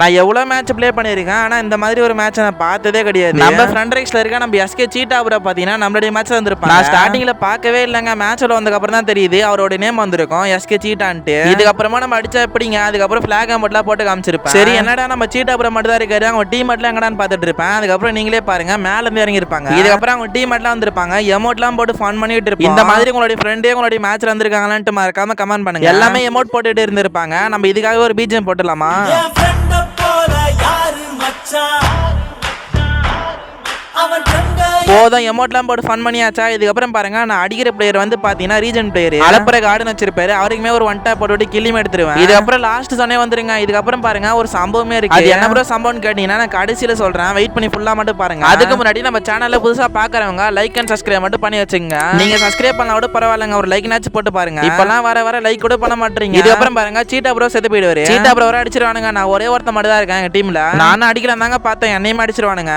நான் எவ்வளோ match play பண்ணியிருக்கேன் ஆனால் இந்த மாதிரி ஒரு மேட்ச் நான் பார்த்ததே கிடையாது. நம்ம ஃப்ரண்ட் ரைஸ்ல இருக்க நம்ம எஸ்கே சீட்டா ப்ரோ பார்த்தீங்கன்னா நம்மளுடைய மேட்ச் வந்திருப்பாங்க. நான் ஸ்டார்டிங்கில் பார்க்கவே இல்லைங்க. மேட்ச்ல வந்ததுக்கப்புறம் தான் தெரியுது அவரோட நேம் வந்திருக்கும் எஸ்கே சீட்டான்ட்டு. இதுக்கப்புறமா நம்ம அடிச்சா எப்படிங்க? அதுக்கப்புறம் ஃபிளாக் அமௌண்ட்லாம் போட்டு காமிச்சிருப்பேன். சரி என்னடா நம்ம சீட்டா ப்ரோ மட்டும் தான் இருக்காரு அவங்க டீம் மட்டும் எங்கடான்னு பார்த்துட்டு இருப்பேன்? அதுக்கப்புறம் நீங்களே பாருங்க மேல இருந்து இறங்கியிருப்பாங்க. இதுக்கப்புறம் அவங்க டீம் மட்டும் வந்திருப்பாங்க. எமௌண்ட்லாம் போட்டு ஃபன் பண்ணிட்டு இருப்பாங்க இந்த மாதிரி உங்களுடைய ஃப்ரெண்டே உங்களுடைய மேட்ச்ல வந்திருக்காங்களான்ட்டு மறக்காம கமெண்ட் பண்ணுங்க. எல்லாமே எமௌண்ட் போட்டுட்டு இருந்திருப்பாங்க. நம்ம இதுக்காக ஒரு பீஜம் போட்டுடலாமா? போதும் எமௌண்ட்லாம் போட்டு ஃபன் பண்ணியாச்சா? இதுக்கப்புறம் பாருங்க நான் அடிக்கிற பிளேயர் வந்து பாத்தீங்கன்னா ரீஜன் பிளேயர் அலப்புற கார்டன் வச்சிருப்பாரு. அவருக்குமே ஒரு ஒன் டேப் போட்டு கிள்ளிமே எடுத்துருவேன். இதுக்கப்புறம் லாஸ்ட் சொன்னே வந்துருங்க. இதுக்கப்புறம் பாருங்க ஒரு சம்பவமே இருக்கு. அது என்ன ப்ரோ சம்பவம்னு கேட்டீங்கன்னா நான் கடைசியில சொல்றேன். வெயிட் பண்ணி ஃபுல்லா மட்டும் பாருங்க. அதுக்கு முன்னாடி நம்ம சேனல்ல புதுசா பாக்குறவங்க லைக் அண்ட் சப்ஸ்கிரைப் மட்டும் பண்ணி வச்சுங்க நீங்க சப்ஸ்கிரைப் பண்ணா கூட பரவாயில்லைங்க. ஒரு லைக் நாச்சு போட்டு பாருங்க. இப்பெல்லாம் வர வர லைக் கூட பண்ண மாட்டீங்க. இதுக்கப்புறம் பாருங்க சீட்டா ப்ரோ செத்து போயிடுவாரு. சீட்டா ப்ரோ வர அடிச்சிருவானுங்க. நான் ஒரே ஒருத்த மட்டும் தான் இருக்கேன் எங்க டீம்ல நானும் அடிக்கலாம் தாங்க பார்த்தேன். என்னையும் அடிச்சிருவானுங்க.